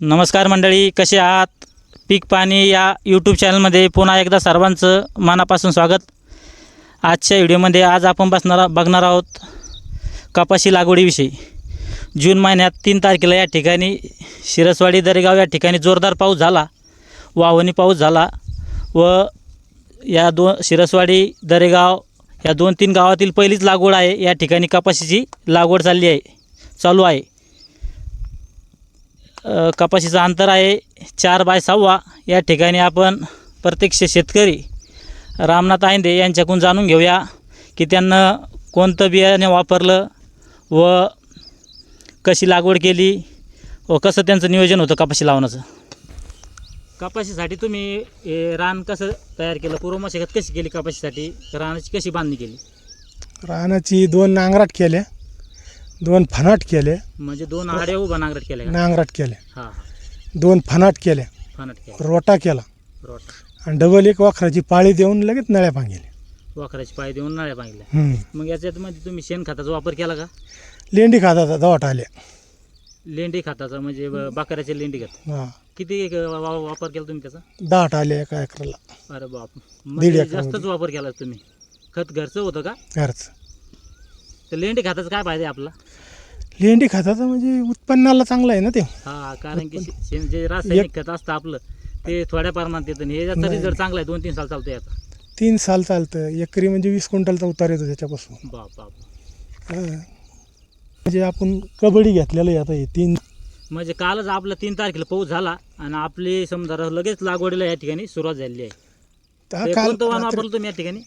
नमस्कार मंडळी कसे आहात? पीक पाणी या यूट्यूब चॅनलमध्ये पुन्हा एकदा सर्वांचं मनापासून स्वागत. आजच्या व्हिडिओमध्ये आज आपण बसणार बघणार आहोत कपाशी लागवडीविषयी. जून महिन्यात तीन तारखेला या ठिकाणी शिरसवाडी दरेगाव या ठिकाणी जोरदार पाऊस झाला वाहवणी पाऊस झाला व या दोन शिरसवाडी दरेगाव या दोन तीन गावातील पहिलीच लागवड आहे. या ठिकाणी कपाशीची लागवड चालली आहे चालू आहे. कपाशीचं अंतर आहे चार बाय सहावा. या ठिकाणी आपण प्रत्यक्ष शेतकरी रामनाथ आयंदे यांच्याकडून जाणून घेऊया की त्यांना कोणतं बियाणे वापरलं व कशी लागवड केली व कसं त्यांचं नियोजन होतं कपाशी लावण्याचं. कपाशीसाठी तुम्ही हे रान कसं तयार केलं? पूर्व मशागत कशी केली कपाशीसाठी? रानाची कशी बांधणी केली? रानाची दोन नांगराट केल्या. दोन फनाट केले. म्हणजे दोन आड्या उभा नांगरट केल्या का? नांगराट केले हां दोन फनाट केल्या. फानट रोटा केला. रोट. आणि डबल एक वाखराची पाळी देऊन लगेच नळ्या पांगेल्या. वाखराची पाय देऊन नळ्या पांगल्या. मग याच्यामध्ये तुम्ही शेणखताचा वापर केला का? लेंडी खातात दवाट आल्या. लेंडी खताचा म्हणजे ब- बकऱ्याचे लेंडी खत. हा. किती क- वा- वा- वापर केला तुम्ही त्याचा? दाट आले एका एकराला. अरे बाप. दीड म्हणजे एकरामध्ये. जास्तच वापर केला तुम्ही. खत घरचं होतं का? घरच. तर लेंडी खताचा काय फायदा आहे आपला? लेंडी खाताचं म्हणजे उत्पन्नाला चांगलं आहे ना ते. हा कारण की शे- जे रासायनिक खत असतं आपलं ते थोड्या प्रमाणात येतं आणि हे याचा नाही. रिझल्ट चांगला आहे दोन तीन साल चालतो याचा तीन साल चालतं. एकरी म्हणजे वीस क्विंटलचा उतार येतो त्याच्यापासून. बाप बाप. हा. म्हणजे आपण कबड्डी घेतलेलं आहे आता हे तीन. म्हणजे कालच आपला तीन तारखेला पाऊस झाला आणि आपली समजा लगेच लागवडीला या ठिकाणी सुरुवात झालेली आहे. हा ते काल कोणतं वाण रात्री- वापरलं तुम्ही या ठिकाणी?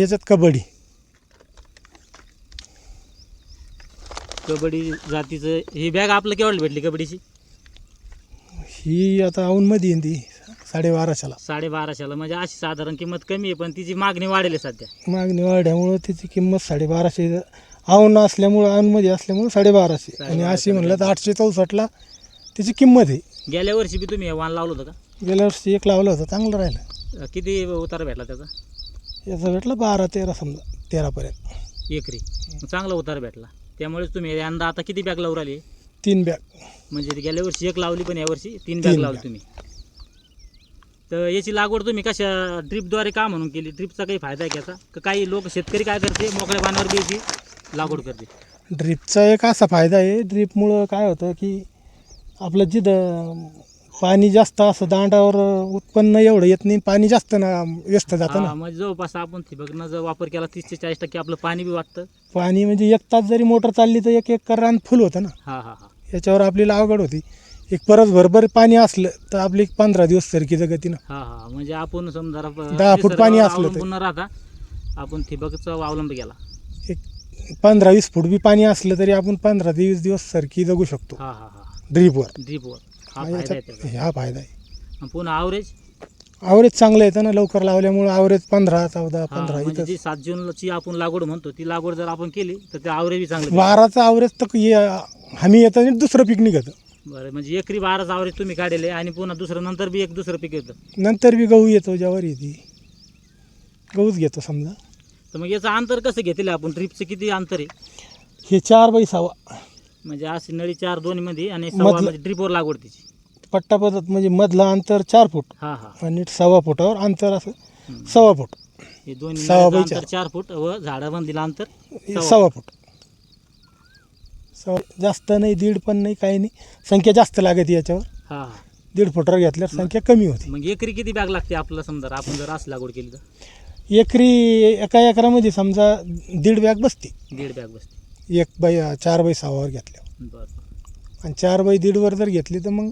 याच्यात कबड्डी. कबड्डी जातीचं ही बॅग आपलं केवढी भेटली कबड्डीची? ही आता औनमध्ये येईन ती साडेबाराशेला. साडेबाराशेला. म्हणजे अशी साधारण किंमत कमी आहे पण तिची मागणी वाढेल आहे सध्या. मागणी वाढल्यामुळं त्याची किंमत साडेबाराशे औन असल्यामुळं औनमध्ये असल्यामुळं साडेबाराशे. आणि अशी म्हणलं तर आठशे चौसष्टला त्याची किंमत आहे. गेल्या वर्षी बी तुम्ही हे वाण लावलं होतं गेल्या वर्षी एक लावलं होतं चांगलं राहिलं. का किती उतार भेटला त्याचा? याचं भेटलं बारा तेरा समजा तेरापर्यंत. एकरी. चांगला उतार भेटला. त्यामुळेच तुम्ही यंदा आता किती बॅग लावून राहिली? तीन बॅग. म्हणजे गेल्या वर्षी एक लावली पण यावर्षी तीन बॅग तीन लावली bag. तुम्ही. तर याची लागवड तुम्ही कशा ड्रीपद्वारे का म्हणून केली? ड्रीपचा काही फायदा आहे का याचा? का काही लोक शेतकरी काय करते? मोकळ्या पाण्यावर बी याची लागवड करते. ड्रीपचा एक असा फायदा आहे ड्रीपमुळं काय होतं की आपलं जिथं पाणी जास्त असं दांडावर उत्पन्न एवढं येत नाही पाणी जास्त ना व्यस्त जातं हा, ना म्हणजे जवळपास आपण ठिबकनं जर वापर केला तीस ते चाळीस टक्के आपलं पाणी बी वाटतं. पाणी म्हणजे एक तास जरी मोटर चालली तर एक एक रान फुल होतं ना. हा हा हा. याच्यावर आपल्याला अवघड होती. एक परत भरभर पाणी असलं तर आपली एक पंधरा दिवस सरकीचं गतीनं हा हा. म्हणजे आपण समजा दहा फूट पाणी असलं तर. न राहता आपण ठिबकचा अवलंब केला. एक पंधरा वीस फूट बी पाणी असलं तरी आपण पंधरा ते वीस दिवस सरकी जगू शकतो. हा हा हा. ड्रीपवर. ड्रीपवर. हा हा, फायदा आहे हा फायदा आहे. आणि पुन्हा आवरेज आवरेज चांगलं येतं ना लवकर लावल्यामुळे आवरेज पंधरा चौदा पंधरा म्हणजे इथं जी सात जूनची आपण लागवड म्हणतो ती लागवड जर आपण केली तर ते आवरेज बी चांगलं. बाराचं आवरेज तर ये- हमी येतं आणि दुसरं पीक निघतं. बरं म्हणजे एकरी बाराच आवरेज तुम्ही काढले आणि पुन्हा दुसरं नंतर बी एक दुसरं पीक येतं. नंतर बी गहू येतो ज्यावर येते. गहूच घेतो समजा. तर मग याचं अंतर कसं घेतलं आपण? ट्रिपचं किती अंतर आहे? हे चार बाई सहा. म्हणजे अशी नळी चार दोन्हीमध्ये आणि सव्वा मधलं- म्हणजे ड्रिपवर लागवड तिची. पट्टा पद्धत म्हणजे मधलं अंतर चार फूट हा हा. आणि सव्वा फुटावर अंतर असं हम्म. सव्वा फूट. हे सव्वा नळीचं बाय अंतर चार. चार फूट व झाडाबंदीला अंतर हे सव्वा. सव्वा फूट. सव्वा जास्त नाही दीड पण नाही काही नाही. संख्या जास्त लागते याच्यावर. हा. हा दीड फुटावर घेतल्यावर संख्या कमी होती. मग एकरी किती बॅग लागते आपलं समजा? आपण जर असं लागवड केली तर? एकरी एका एकरामध्ये समजा दीड बॅग बसते. दीड बॅग बसते. एक बाई चार बाई सहावर बरं. आणि चार बाई दीडवर जर घेतली तर मग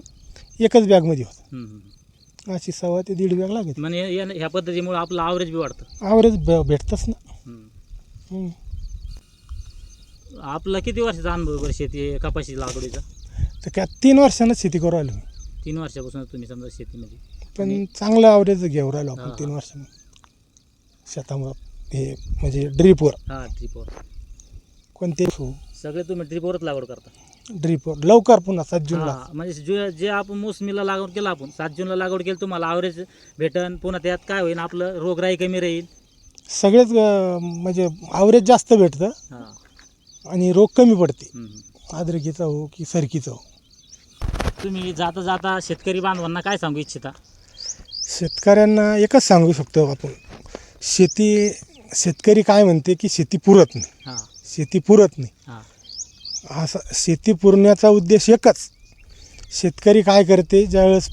एकच बॅगमध्ये होतं. अशी सव्वा ते दीड बॅग लागते म्हणजे या- ह्या पद्धतीमुळे आपलं आवरेज बी वाढतं. आवरेज भेटतच ना. हम्म. हम्म. आपला किती वर्षाचा अनुभव आहे बरं शेती कपाशी लागवडीचा? तर काय तीन वर्षांनाच शेती करू राहिलो मी. तीन वर्षापासून तुम्ही समजा शेतीमध्ये. पण चांगलं आवरेज घेऊ राहिलो हा. आपण तीन वर्षांनी शेतामुळं हे म्हणजे ड्रीपवर हा ड्रीपवर कोणते? हो. सगळे तुम्ही ड्रीपवरच लागवड करता. ड्रीपवर. लवकर पुन्हा सात जूनला. हा, म्हणजे जे जे आपण मोसमीला लागवड केलं आपण सात जूनला लागवड केली तुम्हाला आवरेज भेटन पुन्हा त्यात काय होईल आपलं रोगराई कमी राहील. सगळेच अं, म्हणजे आवरेज जास्त भेटतं हा. आणि रोग कमी पडते. हम्म, हम्म. आद्रकीचा हो की सरकीचा हो. तुम्ही जाता जाता शेतकरी बांधवांना काय सांगू इच्छिता? शेतकऱ्यांना एकच सांगू शकतो आपण. शेती शेतकरी काय म्हणते की शेती पुरत नाही. हां. शेती पुरत नाही. हां. असा शेती पुरण्याचा उद्देश एकच. शेतकरी काय करते? ज्यावेळेस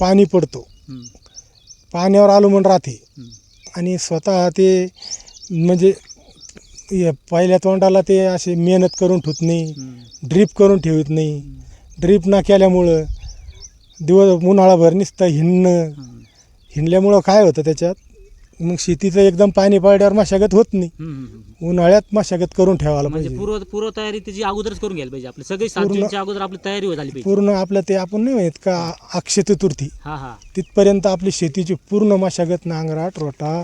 पाणी पडतो. पाण्यावर अवलंबून राहते. हं, आणि स्वतः ते म्हणजे पहिल्या तोंडाला ते असे मेहनत करून ठेवत नाही. ड्रीप करून ठेवत नाही. ड्रीप ना केल्यामुळं दिवस उन्हाळाभर नुसतं हिंडणं. हिंडल्यामुळं काय होतं त्याच्यात? मग शेतीचं एकदम पाणी पडल्यावर मशागत होत नाही. उन्हाळ्यात मशागत करून ठेवायला म्हणजे पाहिजे. पूर्व पूर्व तयारी त्याची अगोदरच करून घ्यायला पाहिजे आपली. सगळी सात पूर्ण- जूनच्या अगोदर आपली तयारी हो पाहिजे. पूर्ण आपलं ते आपण नाही का अक्षय चतुर्थी. हां हां. तिथपर्यंत आपली शेतीची पूर्ण मशागत नांगराट रोटा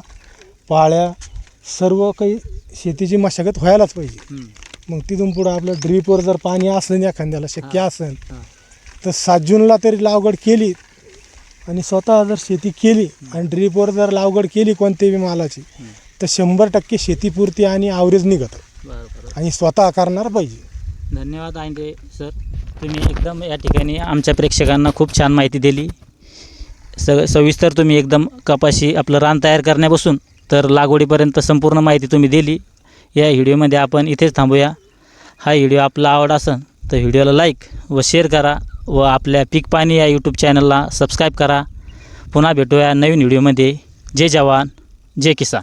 पाळ्या सर्व काही शेतीची मशागत व्हायलाच पाहिजे. मग तिथून पुढं आपलं ड्रीपवर जर पाणी असलं एखाद्याला शक्य असेल हां. तर सात जूनला तरी लागवड केली आणि स्वतः जर शेती केली आणि ड्रीपवर जर लागवड केली कोणत्याही मालाची तर शंभर टक्के शेतीपुरती आणि आवरेज निघतं. आणि स्वतः करणार पाहिजे. धन्यवाद आंदे सर. तुम्ही एकदम या ठिकाणी आमच्या प्रेक्षकांना खूप छान माहिती दिली. स सविस्तर तुम्ही एकदम कपाशी आपलं रान तयार करण्यापासून तर लागवडीपर्यंत संपूर्ण माहिती तुम्ही दिली. या व्हिडिओमध्ये आपण इथेच थांबूया. हा व्हिडिओ आपला आवड असेल तर व्हिडिओला लाईक व शेअर करा. व आपल्या पीक पाणी या यूट्यूब चॅनलला सबस्क्राईब करा. पुन्हा भेटूया नवीन व्हिडिओमध्ये जय जवान जय किसान.